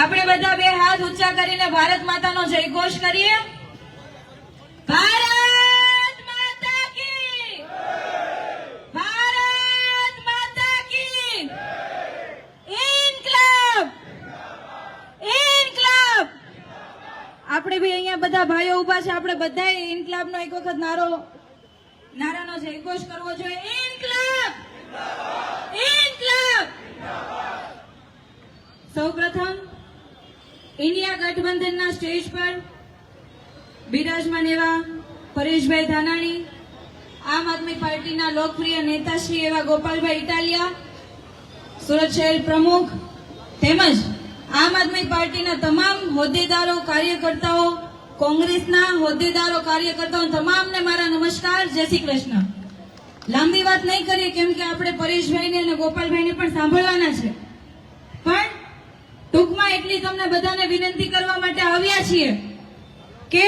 આપણે બધા બે હાથ ઊંચા કરીને ભારત માતાનો જયઘોષ કરીએ. ભારત માતા કી! ભારત માતા કી! ઇન્કલાબ! ઇન્કલાબ! આપણે બી અહીંયા બધા ભાઈઓ ઊભા છે. આપણે બધાએ ઇન્કલાબનો એક વખત નારો, નારાનો જયઘોષ કરવો જોઈએ. ઇન્કલાબ! ઇન્કલાબ! સૌપ્રથમ ઇન્ડિયા ગઠબંધનના સ્ટેજ પર બિરાજમાન એવા પરેશભાઈ ધાનાણી, આમ આદમી પાર્ટીના લોકપ્રિય નેતા શ્રી એવા ગોપાલભાઈ ઇટાલિયા, સુરત શહેર પ્રમુખ તેમજ આમ આદમી પાર્ટીના તમામ હોદ્દેદારો, કાર્યકર્તાઓ, કોંગ્રેસના હોદ્દેદારો, કાર્યકર્તાઓ તમામને મારા નમસ્કાર. જય શ્રી કૃષ્ણ. લાંબી વાત નહીં કરીએ, કેમ કે આપણે પરેશભાઈને અને ગોપાલભાઈને પણ સાંભળવાના છે. એટલી તમને બધાને વિનંતી કરવા માટે આવ્યા છીએ કે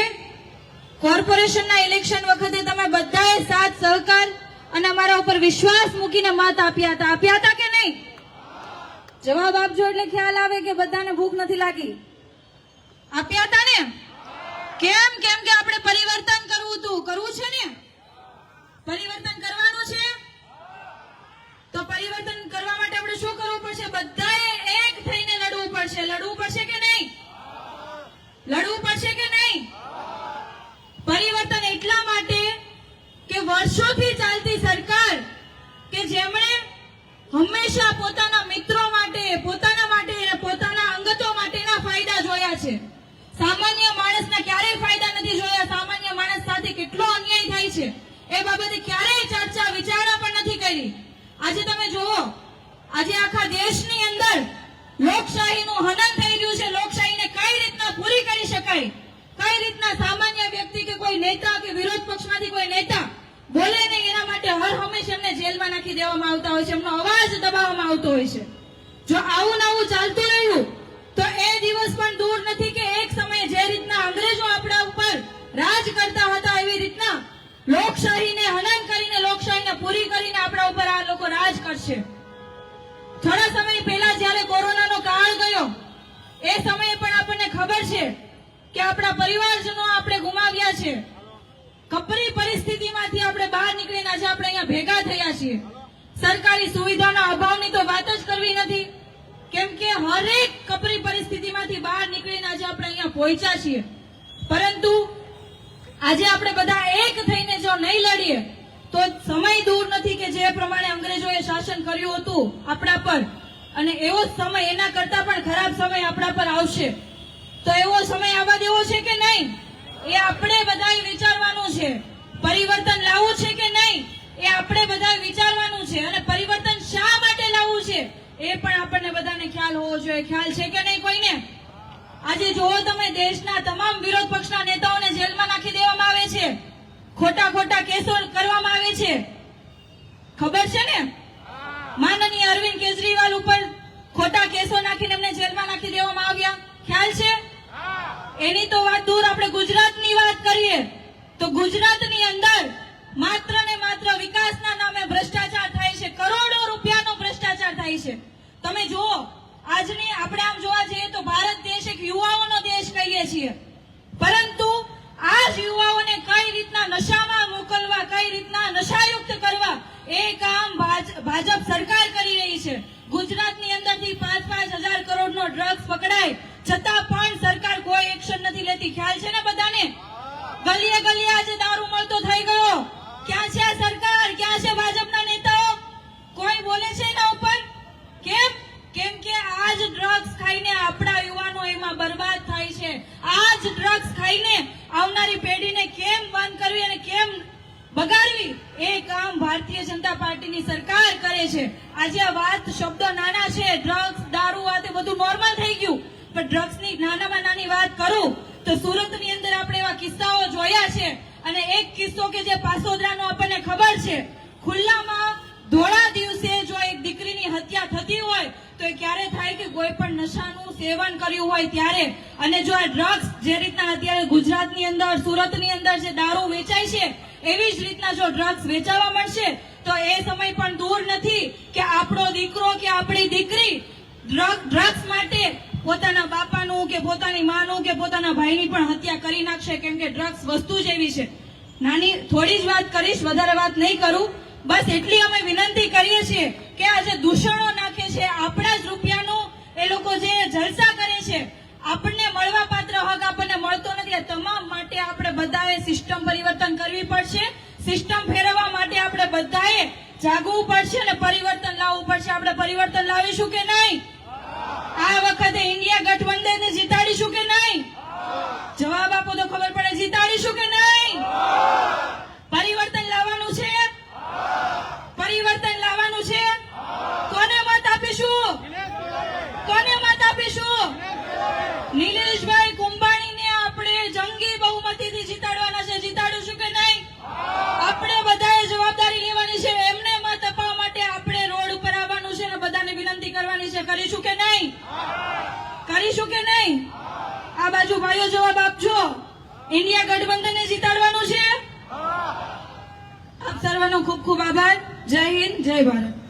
કોર્પોરેશનના ઇલેક્શન વખતે તમે બધાએ સાથ, સહકાર અને અમારા ઉપર વિશ્વાસ મૂકીને મત આપ્યા હતા. આપ્યા હતા કે નહીં? જવાબ આપજો એટલે ખ્યાલ આવે કે બધાને ભૂખ નથી લાગી. આપ્યા હતા ને? કેમ? કેમ કે આપણે પરિવર્તન કરવું હતું કરવું છે ને પરિવર્તન કરવાનું છે તો પરિવર્તન કરવા માટે આપણે શું કરવું પડશે બધાએ એક થઈને લડવું પડશે લડવું પડશે કે નહીં લડવું પડશે કે નહીં પરિવર્તન એટલા માટે કે વર્ષોથી ચાલતી સરકાર કે જેમણે હંમેશા પોતાના મિત્રો માટે, પોતાના માટે પોતાના અંગતો માટેના ફાયદા જોયા છે. સામાન્ય માણસના ક્યારેય ફાયદા નથી જોયા. સામાન્ય માણસ સાથે કેટલો અન્યાય થાય છે. એ બાબતે ક્યારેય ચર્ચા, વિચારણા પણ નથી કરી. આજે તમે જુઓ, આજે આખા દેશની અંદર લોકશાહીનું હનન થઈ રહ્યું છે. લોકશાહીને કઈ રીતના પૂરી કરી શકાય? કઈ રીતના સામાન્ય વ્યક્તિ કે કોઈ નેતા કે વિરોધ પક્ષમાંથી કોઈ નેતા બોલે નહીં એના માટે હર હંમેશા એમને જેલમાં દેવામાં આવતા હોય છે, એમનો અવાજ દબાવવામાં આવતો હોય છે. જો આવું નવું ચાલતું રહ્યું, તો એ દિવસ પણ દૂર નથી કે એક સમયે જે રીતના અંગ્રેજો આપણા ઉપર રાજ કરતા હતા, એવી રીતના લોકશાહીને હનન કરીને, લોકશાહીને પૂરી કરીને આપણા ઉપર આ લોકો રાજ કરશે. થોડા સમય પહેલા જ્યારે કોરોનાનો કાળ ગયો, એ સમયે પણ આપણને ખબર છે કે આપણા પરિવારજનો આપણે ગુમાવ્યા છે. કપરી પરિસ્થિતિમાંથી આપણે બહાર નીકળીને આજે આપણે અહીંયા ભેગા થયા છીએ. સરકારી સુવિધાના અભાવની તો વાત જ કરવી નથી. કેમ કે હરેક કપરી પરિસ્થિતિમાંથી બહાર નીકળીને આજે આપણે અહીંયા પહોંચ્યા છીએ. પરંતુ આજે આપણે બધા એક થઈને જો નહીં લડીએ, તો સમય દૂર નથી કે જે પ્રમાણે અંગ્રેજોએ શાસન કર્યું હતું આપણા પર. અને એવો સમય એના કરતા પણ ખરાબ સમય આપણા પર આવશે. તો એવો સમય આવવા દેવો છે કે નહીં? એ આપણે બધાએ વિચારવાનું છે પરિવર્તન લાવવું છે કે નહીં એ આપણે બધા વિચારવાનું છે અને પરિવર્તન શા માટે લાવવું છે એ પણ આપણને બધાને ખ્યાલ હોવો જોઈએ. ખ્યાલ છે કે નહીં કોઈને? આજે જુઓ તમે, દેશના તમામ વિરોધ પક્ષના નેતાઓને જેલમાં નાખી દેવામાં આવે છે. ખોટા ખોટા કેસો કરવામાં આવે છે. ખબર છે ને? માનનીય અરવિંદ કેજરીવાલ ઉપર ખોટા કેસો નાખીને એમને જેલમાં નાખી દેવામાં આવ્યા. ખ્યાલ છે? એની તો વાત દૂર. આપણે ગુજરાતની વાત કરીએ તો ગુજરાતની અંદર માત્ર ને માત્ર વિકાસના નામે ભ્રષ્ટાચાર થાય છે. કરોડો રૂપિયાનો ભ્રષ્ટાચાર થાય છે. તમે જુઓ, આજની આપણે આમ જોવા જઈએ તો ભારત દેશ એક યુવાઓનો દેશ કહીએ છીએ. પરંતુ આ જ યુવાઓને કઈ રીતના નશામાં મોકલવા, કઈ રીતના નશાયુક્ત કરવા, એ ખાઈને આવનારી પેઢીને કેમ બંધ કરવી અને કેમ બગાડવી, એ કામ ભારતીય જનતા પાર્ટીની સરકાર કરે છે. આજે આ વાત શબ્દો નાના છે ડ્રગ્સ દારૂ, આ તે બધું નોર્મલ થઈ ગયું. પણ ડ્રગ્સની નાનામાં નાની વાત કરું, તો સુરતની અંદર આપણે એવા કિસ્સાઓ જોયા છે. અને એક કિસ્સો કે જે પાસોદરાનો આપણને ખબર છે. ખુલ્લામાં તો એ ક્યારે થાય કે કોઈ પણ નશાનું સેવન કર્યું હોય ત્યારે? અને જો આ ડ્રગ્સ જે રીતના અત્યારે ગુજરાતની અંદર, સુરતની અંદર જે દારૂ વેચાય છે, એવી જ રીતના જો ડ્રગ્સ વેચાવા મળશે, તો એ સમય પણ દૂર નથી કે આપણો દીકરો કે આપણી દીકરી ડ્રગ ડ્રગ્સ માટે પોતાના બાપાનું કે પોતાની માનું કે પોતાના ભાઈની પણ હત્યા કરી નાખશે, કેમ કે ડ્રગ્સ વસ્તુ જ એવી છે. નાની, થોડી જ વાત કરીશ, વધારે વાત નહીં કરું. બસ એટલી અમે વિનંતી કરીએ છીએ કે આ જે દૂષણો નાખે છે. આપણા જ રૂપિયાનું એ લોકો જે જલસા કરે છે, આપણને મળવા પાત્ર હક આપણને મળતો નથી. આ તમામ માટે આપણે બધાએ સિસ્ટમ પરિવર્તન કરવી પડશે. સિસ્ટમ ફેરવવા માટે આપણે બધાએ જાગવું પડશે અને પરિવર્તન લાવવું પડશે. આપણે પરિવર્તન લાવીશું કે નહીં? આ બાજુ ભાઈઓ જવાબ આપજો. ઇન્ડિયા ગઠબંધનને જીતાડવાનું છે. આપ સર્વનો ખૂબ ખૂબ આભાર. જય હિન્દ જય ભારત.